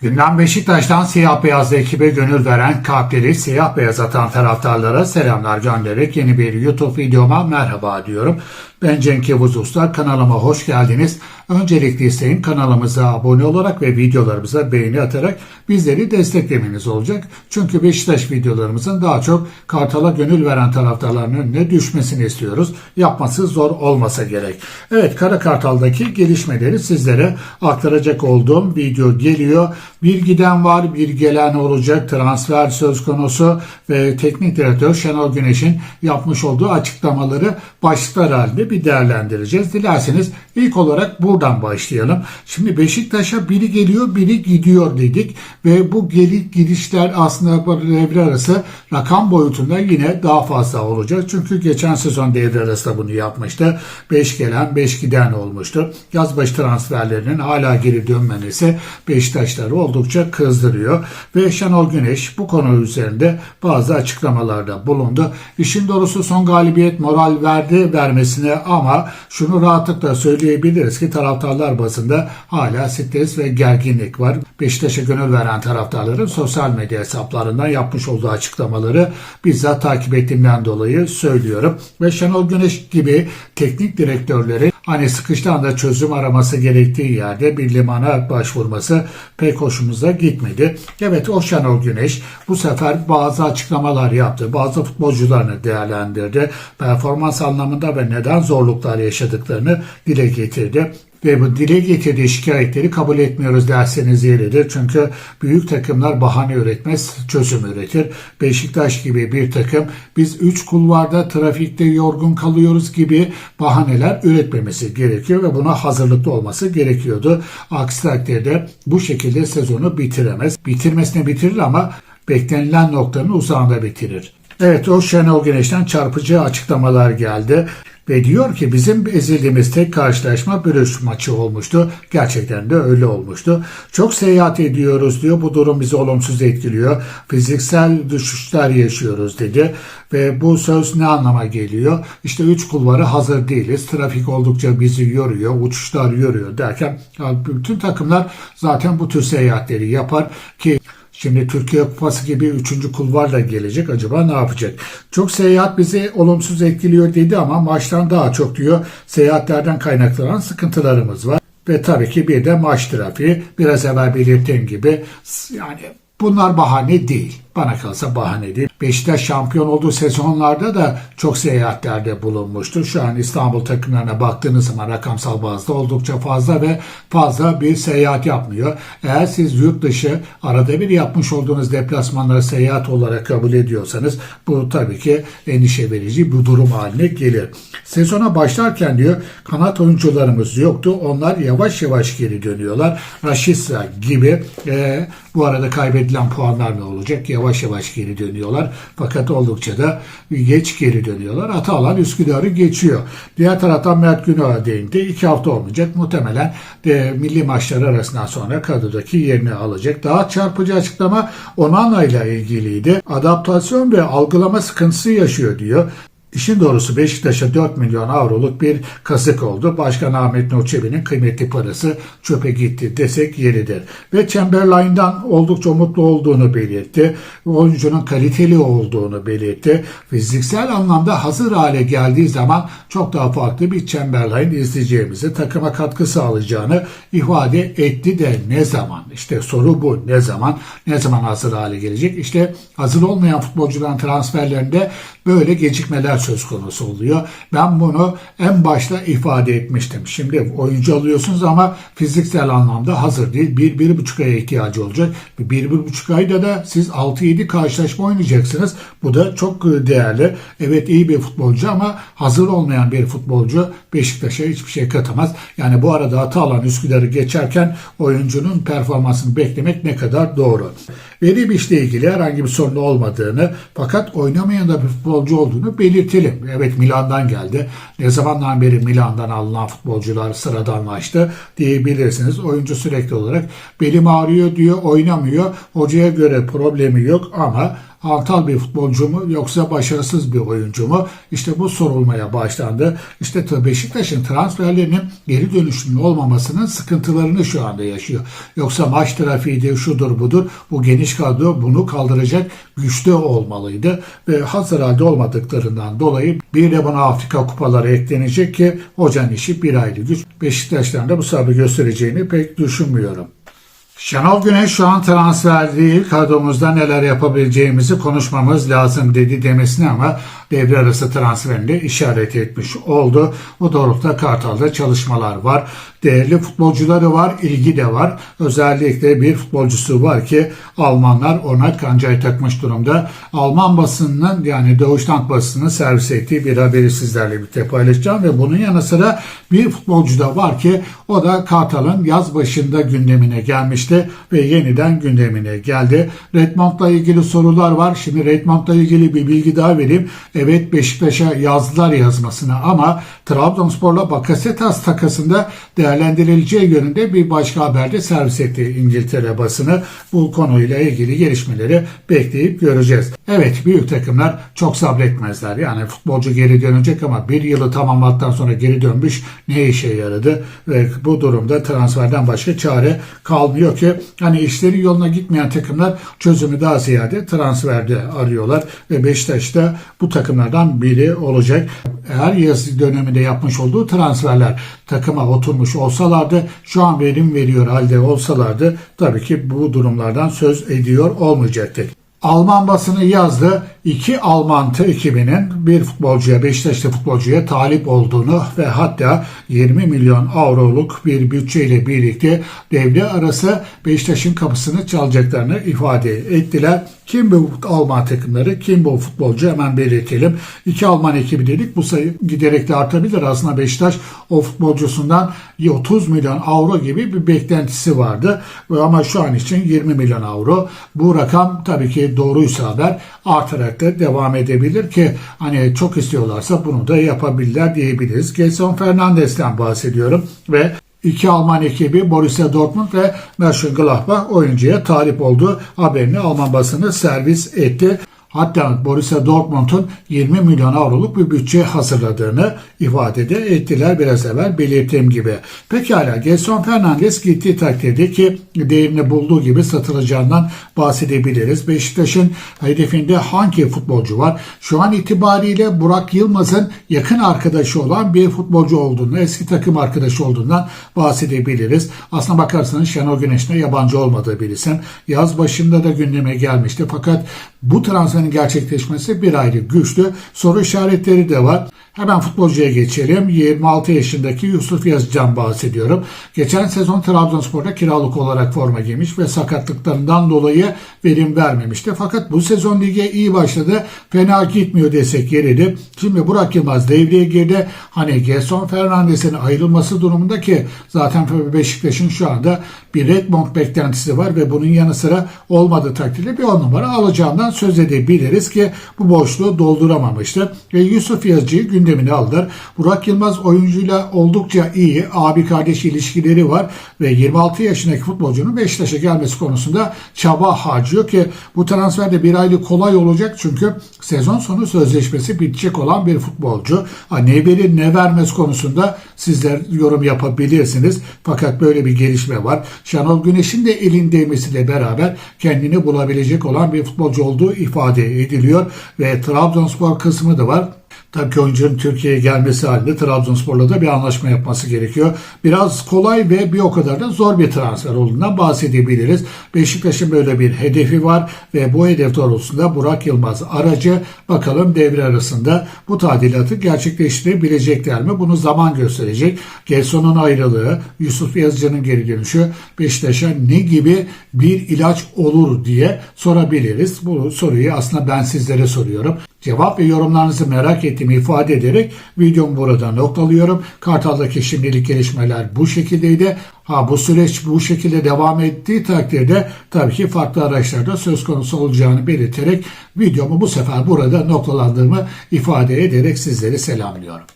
Gündem Beşiktaş'tan siyah beyaz ekibe gönül veren kalpleri siyah beyaz atan taraftarlara selamlar göndererek yeni bir YouTube videoma merhaba diyorum. Ben Cenk Yavuz Usta kanalıma hoş geldiniz. Öncelikle isteğim kanalımıza abone olarak ve videolarımıza beğeni atarak bizleri desteklemeniz olacak. Çünkü Beşiktaş videolarımızın daha çok Kartal'a gönül veren taraftarların önüne düşmesini istiyoruz. Yapması zor olmasa gerek. Evet Kara Kartal'daki gelişmeleri sizlere aktaracak olduğum video geliyor. Bir giden var, bir gelen olacak. Transfer söz konusu ve teknik direktör Şenol Güneş'in yapmış olduğu açıklamaları başlıklar halinde bir değerlendireceğiz. Dilerseniz ilk olarak buradan başlayalım. Şimdi Beşiktaş'a biri geliyor, biri gidiyor dedik ve bu gelip gidişler aslında devre arası rakam boyutunda yine daha fazla olacak. Çünkü geçen sezon devre arasında bunu yapmıştı. 5 gelen 5 giden olmuştu. Yazbaşı transferlerinin hala geri dönmemesi Beşiktaşları oldukça kızdırıyor. Ve Şenol Güneş bu konu üzerinde bazı açıklamalarda bulundu. İşin doğrusu son galibiyet moral verdi vermesine ama şunu rahatlıkla söyleyebiliriz ki taraftarlar bazında hala stres ve gerginlik var. Beşiktaş'a gönül veren taraftarların sosyal medya hesaplarından yapmış olduğu açıklamaları bizzat takip ettiğimden dolayı söylüyorum. Ve Şenol Güneş gibi teknik direktörleri hani sıkıştığı anda çözüm araması gerektiği yerde bir limana başvurması pek hoşumuza gitmedi. Evet o Şenol Güneş bu sefer bazı açıklamalar yaptı. Bazı futbolcularını değerlendirdi. Performans anlamında ve neden zorluklar yaşadıklarını dile getirdi ve bu dile getirdiği şikayetleri kabul etmiyoruz derseniz yeridir. Çünkü büyük takımlar bahane üretmez, çözüm üretir. Beşiktaş gibi bir takım biz 3 kulvarda trafikte yorgun kalıyoruz gibi bahaneler üretmemesi gerekiyor ve buna hazırlıklı olması gerekiyordu. Aksi takdirde bu şekilde sezonu bitiremez. Bitirmesine bitirir ama beklenilen noktanın uzağında bitirir. Evet o Şenol Güneş'ten çarpıcı açıklamalar geldi. Ve diyor ki bizim ezildiğimiz tek karşılaşma bölüş maçı olmuştu. Gerçekten de öyle olmuştu. Çok seyahat ediyoruz diyor. Bu durum bizi olumsuz etkiliyor. Fiziksel düşüşler yaşıyoruz dedi. Ve bu söz ne anlama geliyor? İşte üç kulvarı hazır değiliz. Trafik oldukça bizi yoruyor. Uçuşlar yoruyor derken bütün takımlar zaten bu tür seyahatleri yapar ki Şimdi Türkiye Kupası gibi üçüncü kulvarla gelecek. Acaba ne yapacak? Çok seyahat bizi olumsuz etkiliyor dedi ama maçtan daha çok diyor seyahatlerden kaynaklanan sıkıntılarımız var. Ve tabii ki bir de maç trafiği. Biraz evvel belirttiğim gibi yani bunlar bahane değil. Bana kalsa bahane değil. Beşiktaş şampiyon olduğu sezonlarda da çok seyahatlerde bulunmuştur. Şu an İstanbul takımlarına baktığınız zaman rakamsal bazda oldukça fazla ve fazla bir seyahat yapmıyor. Eğer siz yurt dışı arada bir yapmış olduğunuz deplasmanları seyahat olarak kabul ediyorsanız bu tabii ki endişe verici bir durum haline gelir. Sezona başlarken diyor kanat oyuncularımız yoktu. Onlar yavaş yavaş geri dönüyorlar. Raşitsa gibi e, bu arada kaybedilen puanlar ne olacak? Yavaş yavaş geri dönüyorlar. Fakat oldukça da geç geri dönüyorlar. Atalan Üsküdar'ı geçiyor. Diğer taraftan Mert Günok'a değindi. İki hafta olmayacak. Muhtemelen de milli maçlar arasından sonra kadrodaki yerini alacak. Daha çarpıcı açıklama Onana ile ilgiliydi. Adaptasyon ve algılama sıkıntısı yaşıyor diyor. İşin doğrusu Beşiktaş'a 4 milyon avroluk bir kazık oldu. Başkan Ahmet Nur kıymetli parası çöpe gitti desek yeridir. Ve Chamberlain'dan oldukça mutlu olduğunu belirtti. Oyuncunun kaliteli olduğunu belirtti. Fiziksel anlamda hazır hale geldiği zaman çok daha farklı bir Chamberlain izleyeceğimizi, takıma katkı sağlayacağını ifade etti de ne zaman? İşte soru bu. Ne zaman? Ne zaman hazır hale gelecek? İşte hazır olmayan futbolcuların transferlerinde böyle gecikmeler söz konusu oluyor. Ben bunu en başta ifade etmiştim. Şimdi oyuncu alıyorsunuz ama fiziksel anlamda hazır değil. Bir, bir buçuk aya ihtiyacı olacak. Bir, bir buçuk ayda da siz 6-7 karşılaşma oynayacaksınız. Bu da çok değerli. Evet iyi bir futbolcu ama hazır olmayan bir futbolcu Beşiktaş'a hiçbir şey katamaz. Yani bu arada hata alan Üsküdar'ı geçerken oyuncunun performansını beklemek ne kadar doğru. Veri ile ilgili herhangi bir sorun olmadığını fakat oynamayan da bir futbolcu olduğunu belirtelim. Evet Milan'dan geldi. Ne zamandan beri Milan'dan alınan futbolcular sıradanlaştı diyebilirsiniz. Oyuncu sürekli olarak belim ağrıyor diyor oynamıyor. Hocaya göre problemi yok ama hantal bir futbolcu mu yoksa başarısız bir oyuncu mu? İşte bu sorulmaya başlandı. İşte Beşiktaş'ın transferlerinin geri dönüşünün olmamasının sıkıntılarını şu anda yaşıyor. Yoksa maç trafiği şudur budur bu geniş kadro bunu kaldıracak güçlü olmalıydı ve hazır halde olmadıklarından dolayı bir de buna Afrika kupaları eklenecek ki hocanın işi bir ayrı güç. Beşiktaş'tan da bu sabrı göstereceğini pek düşünmüyorum. Şenol Güneş şu an transfer değil, kadromuzda neler yapabileceğimizi konuşmamız lazım dedi demesine ama devre arası transferinde işaret etmiş oldu. Bu doğrultuda Kartal'da çalışmalar var. Değerli futbolcuları var, ilgi de var. Özellikle bir futbolcusu var ki Almanlar ona kancayı takmış durumda. Alman basınının yani Deutschland basının servis ettiği bir haberi sizlerle birlikte paylaşacağım ve bunun yanı sıra bir futbolcu da var ki o da Kartal'ın yaz başında gündemine gelmişti ve yeniden gündemine geldi. Redmond'la ilgili sorular var. Şimdi Redmond'la ilgili bir bilgi daha vereyim. Evet Beşiktaş'a yazdılar yazmasına ama Trabzonspor'la Bakasetas takasında değerlendirileceği yönünde bir başka haberde servis etti İngiltere basını. Bu konuyla ilgili gelişmeleri bekleyip göreceğiz. Evet büyük takımlar çok sabretmezler. Yani futbolcu geri dönecek ama bir yılı tamamladıktan sonra geri dönmüş ne işe yaradı? Ve bu durumda transferden başka çare kalmıyor ki hani işleri yoluna gitmeyen takımlar çözümü daha ziyade transferde arıyorlar ve Beşiktaş da bu takımlardan biri olacak. Eğer yaz döneminde yapmış olduğu transferler takıma oturmuş olsalardı şu an verim veriyor halde olsalardı tabii ki bu durumlardan söz ediyor olmayacaktık. Alman basını yazdı. İki Alman ekibinin bir futbolcuya, Beşiktaşlı futbolcuya talip olduğunu ve hatta 20 milyon avroluk bir bütçeyle birlikte devre arası Beşiktaş'ın kapısını çalacaklarını ifade ettiler. Kim bu Alman takımları, kim bu futbolcu hemen belirtelim. İki Alman ekibi dedik. Bu sayı giderek de artabilir. Aslında Beşiktaş o futbolcusundan 30 milyon avro gibi bir beklentisi vardı. Ama şu an için 20 milyon avro. Bu rakam tabii ki doğruysa haber artarak da devam edebilir ki hani çok istiyorlarsa bunu da yapabilirler diyebiliriz. Gelson Fernandes'ten bahsediyorum ve İki Alman ekibi Borussia Dortmund ve Mönchengladbach oyuncuya talip olduğu haberini Alman basını servis etti. Hatta Borussia Dortmund'un 20 milyon avroluk bir bütçe hazırladığını ifade de ettiler biraz evvel belirttiğim gibi. Pekala Gelson Fernandes gittiği takdirde ki değerini bulduğu gibi satılacağından bahsedebiliriz. Beşiktaş'ın hedefinde hangi futbolcu var? Şu an itibariyle Burak Yılmaz'ın yakın arkadaşı olan bir futbolcu olduğunu, eski takım arkadaşı olduğundan bahsedebiliriz. Aslına bakarsanız Şenol Güneş'ine yabancı olmadığı bir isim. Yaz başında da gündeme gelmişti fakat bu transferin gerçekleşmesi bir ayrı güçlü. Soru işaretleri de var. Hemen futbolcuya geçelim. 26 yaşındaki Yusuf Yazıcan bahsediyorum. Geçen sezon Trabzonspor'da kiralık olarak forma giymiş ve sakatlıklarından dolayı verim vermemişti. Fakat bu sezon lige iyi başladı. Fena gitmiyor desek yeridir. Şimdi Burak Yılmaz devreye girdi. Hani Gerson Fernandes'in ayrılması durumunda ki zaten Beşiktaş'ın şu anda bir Redmond beklentisi var ve bunun yanı sıra olmadığı takdirde bir on numara alacağından söz edebiliriz ki bu boşluğu dolduramamıştı. Ve Yusuf Yazıcı'yı gündemine aldılar. Burak Yılmaz oyuncuyla oldukça iyi abi kardeş ilişkileri var ve 26 yaşındaki futbolcunun Beşiktaş'a gelmesi konusunda çaba harcıyor ki bu transferde bir aylık kolay olacak çünkü sezon sonu sözleşmesi bitecek olan bir futbolcu. Ne verir ne vermez konusunda sizler yorum yapabilirsiniz. Fakat böyle bir gelişme var. Şenol Güneş'in de elin değmesiyle beraber kendini bulabilecek olan bir futbolcu olduğu ifade ediliyor ve Trabzonspor kısmı da var. Tabii ki oyuncunun Türkiye'ye gelmesi halinde Trabzonspor'la da bir anlaşma yapması gerekiyor. Biraz kolay ve bir o kadar da zor bir transfer olduğundan bahsedebiliriz. Beşiktaş'ın böyle bir hedefi var ve bu hedef doğrultusunda Burak Yılmaz aracı bakalım devre arasında bu tadilatı gerçekleştirebilecekler mi? Bunu zaman gösterecek. Gelson'un ayrılığı, Yusuf Yazıcı'nın geri dönüşü Beşiktaş'a ne gibi bir ilaç olur diye sorabiliriz. Bu soruyu aslında ben sizlere soruyorum. Cevap ve yorumlarınızı merak ettiğimi ifade ederek videomu burada noktalıyorum. Kartal'daki şimdilik gelişmeler bu şekildeydi. Ha bu süreç bu şekilde devam ettiği takdirde tabii ki farklı araçlarda söz konusu olacağını belirterek videomu bu sefer burada noktalandığımı ifade ederek sizleri selamlıyorum.